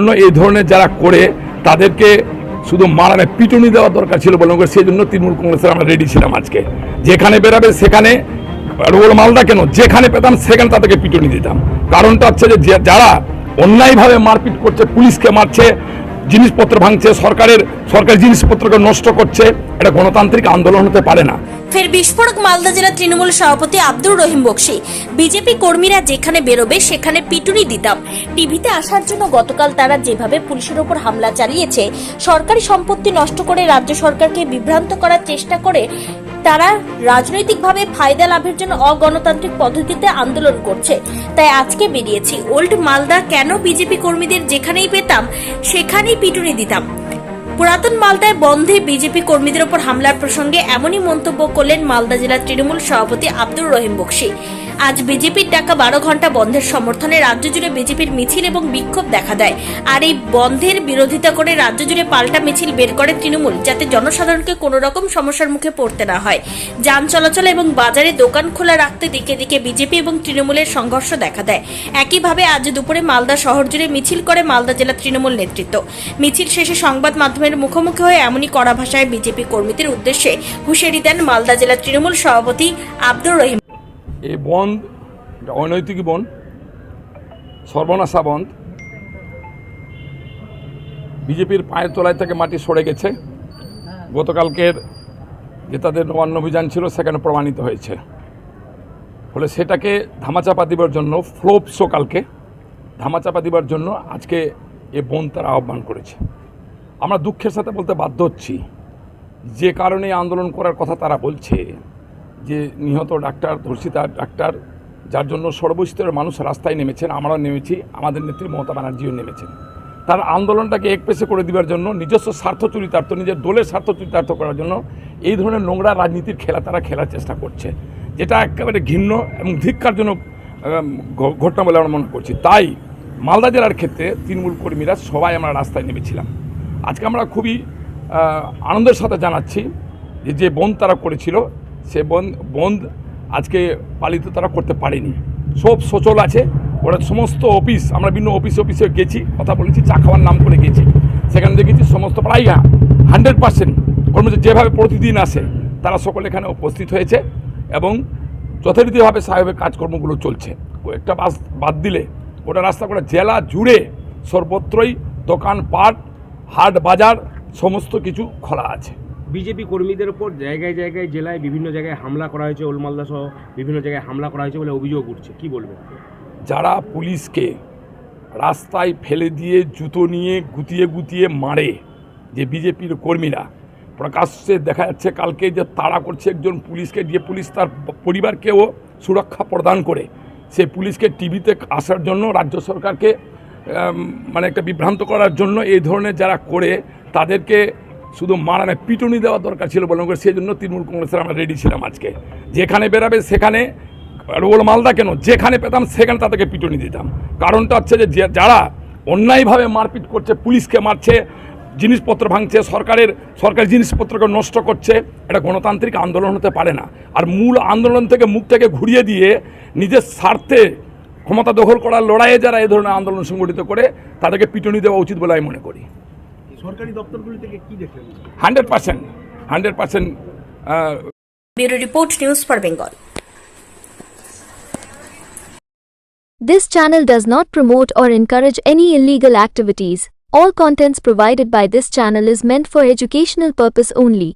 এই ধরনের যারা করে, তাদেরকে শুধু মারানে পিটুনি দেওয়া দরকার ছিল বলে সেই জন্য তৃণমূল কংগ্রেসের আমরা রেডি ছিলাম আজকে। যেখানে বেরাবে সেখানে রোল মালদা কেন? যেখানে পেতাম সেখানে তাদেরকে পিটুনি দিতাম। কারণটা হচ্ছে যে- যারা অন্যায়ভাবে মারপিট করছে, পুলিশকে মারছে জিনিসপত্র ভাঙছে, সরকারের, সরকারি জিনিসপত্রকে নষ্ট করছে, এটা গণতান্ত্রিক আন্দোলন হতে পারে না। ফের বিস্ফোরক মালদা জেলা তৃণমূল সভাপতি আব্দুর রহিম বক্সি। বিজেপি কর্মীরা যেখানে বেরোবে, সেখানে পিটুনি দিতাম। টিভিতে আসার জন্য গতকাল তারা যেভাবে পুলিশের ওপর হামলা চালিয়েছে, সরকারি সম্পত্তি নষ্ট করে রাজ্য সরকারকে বিভ্রান্ত করার চেষ্টা করে তারা রাজনৈতিকভাবে ফায়দা লাভের জন্য অগণতান্ত্রিক পদ্ধতিতে আন্দোলন করছে। তাই আজকে বেরিয়েছি। ওল্ড মালদা কেন বিজেপি কর্মীদের যেখানেই পেতাম, সেখানেই পিটুনি দিতাম। পুরাতন মালদায় বন্ধে বিজেপি কর্মীদের ওপর হামলার প্রসঙ্গে এমনই মন্তব্য করলেন মালদা জেলার তৃণমূল সভাপতি আব্দুর রহিম বক্সি। আজ বিজেপির ডাকা বারো ঘণ্টা বন্ধের সমর্থনে রাজ্য জুড়ে বিজেপির মিছিল এবং বিক্ষোভ দেখা দেয়। আর এই বন্ধের বিরোধিতা করে রাজ্য জুড়ে পাল্টা মিছিল বের করে তৃণমূল, যাতে জনসাধারণকে কোনো রকম সমস্যার মুখে পড়তে না হয়। যান চলাচল এবং বাজারে দোকান খোলা রাখতে দিকে দিকে বিজেপি এবং তৃণমূলের সংঘর্ষ দেখা দেয়। একইভাবে আজ দুপুরে মালদা শহর জুড়ে মিছিল করে মালদা জেলা তৃণমূল নেতৃত্ব। মিছিল শেষে সংবাদ মাধ্যমের মুখোমুখি হয়ে এমনই কড়া ভাষায় বিজেপি কর্মীদের উদ্দেশ্যে হুঁশিয়ারি দেন মালদা জেলা তৃণমূল সভাপতি আব্দুর রহিম। এই বন্ধ অনৈতিক বন্ধ সর্বনাশা বন্ধ বিজেপির পায়ের তলায় থেকে মাটি সরে গেছে। গতকালকের যে তাদের নবান্ন অভিযান ছিল, সেখানে প্রমাণিত হয়েছে। ফলে সেটাকে ধামাচাপা দিবার জন্য ফ্লোপ শো কালকে ধামাচাপা দিবার জন্য আজকে এ বন্ধ তারা আহ্বান করেছে। আমরা দুঃখের সাথে বলতে বাধ্য হচ্ছি। যে কারণে আন্দোলন করার কথা তারা বলছে, যে নিহত ডাক্তার, ধর্ষিতা ডাক্তার, যার জন্য সর্বস্তরের মানুষ রাস্তায় নেমেছেন, আমরাও নেমেছি, আমাদের নেত্রী মমতা ব্যানার্জিও নেমেছেন। তার আন্দোলনটাকে একপেশে করে দেওয়ার জন্য, নিজস্ব স্বার্থ চরিতার্থ, নিজের দলের স্বার্থ চরিতার্থ করার জন্য এই ধরনের নোংরা রাজনীতির খেলা তারা খেলার চেষ্টা করছে, যেটা একেবারে ঘৃণ্য এবং ধিক্কারজনক ঘটনা বলে আমরা মনে করছি। তাই মালদা জেলার ক্ষেত্রে তৃণমূল কর্মীরা সবাই আমরা রাস্তায় নেমেছিলাম। আজকে আমরা খুবই আনন্দের সাথে জানাচ্ছি যে যে বন্ধ তারা করেছিল, সে বন্ধ বন্ধ আজকে পালিত তারা করতে পারেনি। সব সচল আছে, ওরা সমস্ত অফিস, আমরা বিভিন্ন অফিসে অফিসে গেছি, কথা বলেছি, চা খাওয়ার নাম করে গেছি। সেখানে দেখেছি সমস্ত প্রায় হান্ড্রেড পার্সেন্ট কর্মচারী যেভাবে প্রতিদিন আসে, তারা সকলে এখানে উপস্থিত হয়েছে এবং যথারীতিভাবে সাহেবের কাজকর্মগুলো চলছে। একটা বাস বাদ দিলে ওটা রাস্তা করে জেলা জুড়ে সর্বত্রই দোকানপাট হাট বাজার সমস্ত কিছু খোলা আছে। বিজেপি কর্মীদের উপর জায়গায় জায়গায় জেলায় বিভিন্ন জায়গায় হামলা করা হয়েছে ওলমালদা সহ বিভিন্ন জায়গায় হামলা করা হয়েছে বলে অভিযোগ উঠছে। কি বলবেন? যারা পুলিশকে রাস্তায় ফেলে দিয়ে জুতো নিয়ে গুতিয়ে গুতিয়ে মারে যে বিজেপির কর্মীরা প্রকাশ্যে দেখা যাচ্ছে কালকে যে তাড়া করছে একজন পুলিশকে যে পুলিশ তার পরিবারকেও সুরক্ষা প্রদান করে সে পুলিশকে টিভিতে আসার জন্য রাজ্য সরকারকে মানে একটা বিভ্রান্ত করার জন্য এই ধরনের যারা করে, তাদেরকে শুধু মারানে পিটুনি দেওয়া দরকার ছিল বলে সেই জন্য তৃণমূল কংগ্রেসের আমরা রেডি ছিলাম আজকে। যেখানে বেরাবে সেখানে রোল মালদা কেন? যেখানে পেতাম সেখানে তাদেরকে পিটুনি দিতাম। কারণটা হচ্ছে যে যে- যারা অন্যায়ভাবে মারপিট করছে, পুলিশকে মারছে, জিনিসপত্র ভাঙছে, সরকারের সরকারি জিনিসপত্রকে নষ্ট করছে, এটা গণতান্ত্রিক আন্দোলন হতে পারে না। আর মূল আন্দোলন থেকে মুখ থেকে ঘুরিয়ে দিয়ে নিজের স্বার্থে ক্ষমতা দখল করার লড়াইয়ে যারা এই ধরনের আন্দোলন সংগঠিত করে তাদেরকে পিটুনি দেওয়া উচিত বলে আমি মনে করি সরকারি দপ্তরগুলি থেকে কি দেখলেন hundred percent hundred percent bureau report news for Bengal This channel does not promote or encourage any illegal activities. All contents provided by this channel is meant for educational purpose only.